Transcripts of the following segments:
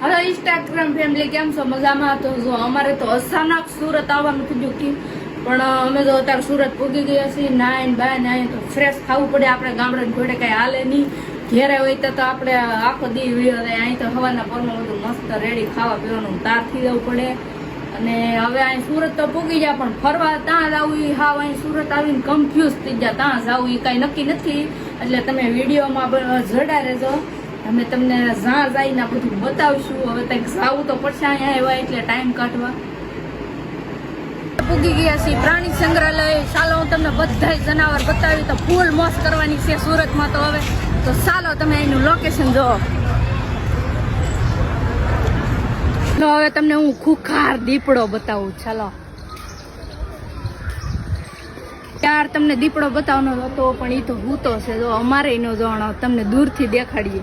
હવે Instagram family કેમ છો? મજામાં તો જો, અમારે તો અચાનક સુરત આવવાનું થયું કે. પણ અમે તો અત્યારે સુરત પૂગી ગયા છીએ. નાઈન બાય નાઈન તો ફ્રેશ ખાવું પડે આપણે ગામડા જોડે, કઈ હાલે નહીં. ઘેરે હોય તો આપણે આખો દી વીડિયો થાય. અહીં તો હવાના પરમાં બધું મસ્ત રેડી ખાવા પીવાનું તાર થઈ જવું પડે. અને હવે અહીં સુરત તો પૂગી જાય પણ ફરવા ત્યાં જવું એ હાવ અહીં સુરત આવીને કન્ફ્યુઝ થઈ ગયા. ત્યાં જવું એ કાંઈ નક્કી નથી. એટલે તમે વિડીયોમાં જડા રહેજો. અમે તમને જ્યાં જઈને બધું બતાવશું. હવે કંઈક જાવું તો પડશે અહીંયા આવ્યા એટલે ટાઈમ કાઢવા. પૂગી ગયા છીએ પ્રાણી સંગ્રહાલય. ચાલો, હું તમને બધા જનાવર બતાવી તો ફૂલ મોસ કરવાની છે સુરતમાં તો હવે. તો ચાલો, તમે એનું લોકેશન જોવો તો હવે તમને હું ખુખાર દીપડો બતાવું. ચાલો. ત્યાર તમને દીપડો બતાવવાનો હતો, પણ એ તો હૂતો છે. જો અમારે એનો જાણો. તમને દૂરથી દેખાડીએ.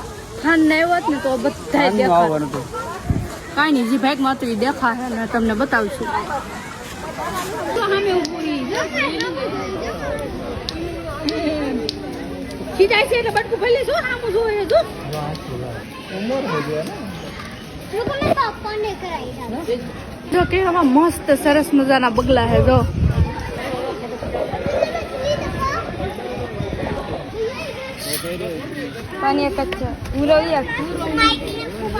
ખાન ને આવ્યો ને તો બધા આનું દેખા આવવાનું કાંઈ નહીં જી ભાઈક માત્ર એ દેખા છે ને તમને બતાવશું. ખીજાય છે એટલે બટકું ભલે જો આમ જોવે જો જો કેવા મસ્ત સરસ મજાના બગલા હે જો. પાણી એક જ છે ઉરો એક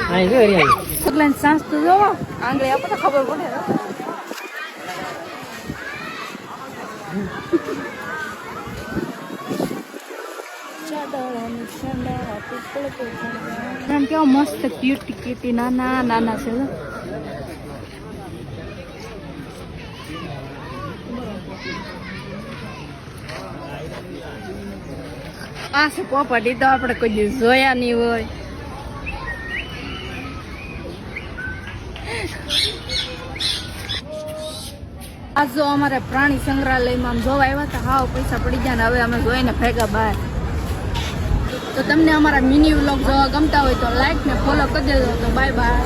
અહીં જો અહીંયા બગલાની સાંસ તો જોવો આંગળી આપણને ખબર પડે કેવા મસ્ત ક્યુટ ક્યુટી નાના નાના છે આ છે પોપટી તો આપણે કોઈ દિવસ જોયા નહીં હોય. આ જો અમારે પ્રાણી સંગ્રહાલયમાં જોવા આવ્યા હતા, હાવ પૈસા પડી ગયા ને હવે અમે જોઈને ભેગા બહાર. તો તમને અમારા મિની વ્લોગ જોવા ગમતા હોય તો લાઈક ને ફોલો કરી દેજો, તો બાય બાય